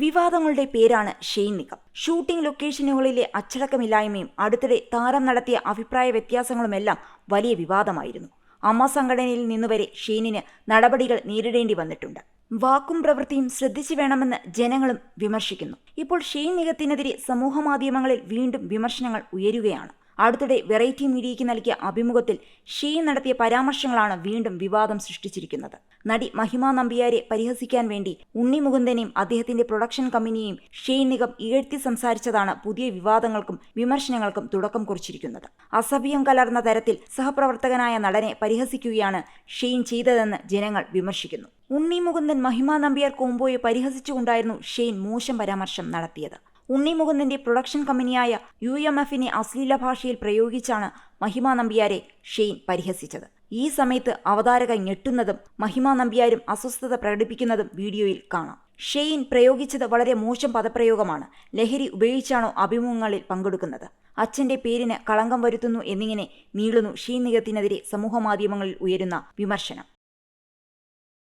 വിവാദങ്ങളുടെ പേരാണ് ഷെയ്ൻ നിഗം. ഷൂട്ടിംഗ് ലൊക്കേഷനുകളിലെ അച്ചടക്കമില്ലായ്മയും അടുത്തിടെ താരം നടത്തിയ അഭിപ്രായ വ്യത്യാസങ്ങളുമെല്ലാം വലിയ വിവാദമായിരുന്നു. അമ്മ സംഘടനയിൽ നിന്നുവരെ ഷെയ്നിന് നടപടികൾ നേരിടേണ്ടി വന്നിട്ടുണ്ട്. വാക്കും പ്രവൃത്തിയും ശ്രദ്ധിച്ചു വേണമെന്ന് ജനങ്ങളും വിമർശിക്കുന്നു. ഇപ്പോൾ ഷെയ്ൻ നിഗത്തിനെതിരെ സമൂഹമാധ്യമങ്ങളിൽ വീണ്ടും വിമർശനങ്ങൾ ഉയരുകയാണ്. അടുത്തിടെ വെറൈറ്റി മീഡിയയ്ക്ക് നൽകിയ അഭിമുഖത്തിൽ ഷീൻ നടത്തിയ പരാമർശങ്ങളാണ് വീണ്ടും വിവാദം സൃഷ്ടിച്ചിരിക്കുന്നത്. നടി മഹിമ നമ്പിയാരെ പരിഹസിക്കാൻ വേണ്ടി ഉണ്ണി മുകുന്ദനെയും അദ്ദേഹത്തിന്റെ പ്രൊഡക്ഷൻ കമ്പനിയെയും ഷെയ്ൻ നിഗം ഇഴത്തി സംസാരിച്ചതാണ് പുതിയ വിവാദങ്ങൾക്കും വിമർശനങ്ങൾക്കും തുടക്കം കുറിച്ചിരിക്കുന്നത്. അസഭ്യം കലർന്ന തരത്തിൽ സഹപ്രവർത്തകനായ നടനെ പരിഹസിക്കുകയാണ് ഷെയ്ൻ ചെയ്തതെന്ന് ജനങ്ങൾ വിമർശിക്കുന്നു. ഉണ്ണി മുകുന്ദൻ മഹിമ നമ്പിയാർ കോംബോയെ പരിഹസിച്ചുകൊണ്ടായിരുന്നു ഷെയ്ൻ മോശം പരാമർശം നടത്തിയത്. ഉണ്ണി മുകുന്ദന്റെ പ്രൊഡക്ഷൻ കമ്പനിയായ യു എം എഫിനെ അശ്ലീല ഭാഷയിൽ പ്രയോഗിച്ചാണ് മഹിമ നമ്പ്യാരെ ഷെയ്ൻ പരിഹസിച്ചത്. ഈ സമയത്ത് അവതാരക ഞെട്ടുന്നതും മഹിമ നമ്പ്യാരും അസ്വസ്ഥത പ്രകടിപ്പിക്കുന്നതും വീഡിയോയിൽ കാണാം. ഷെയ്ൻ പ്രയോഗിച്ചത് വളരെ മോശം പദപ്രയോഗമാണ്. ലഹരി ഉപയോഗിച്ചാണോ അഭിമുഖങ്ങളിൽ പങ്കെടുക്കുന്നത്? അച്ഛന്റെ പേരിന് കളങ്കം വരുത്തുന്നു എന്നിങ്ങനെ നീളുന്നു ഷെയ്ൻ നിഗത്തിനെതിരെ സമൂഹമാധ്യമങ്ങളിൽ ഉയരുന്ന വിമർശനം.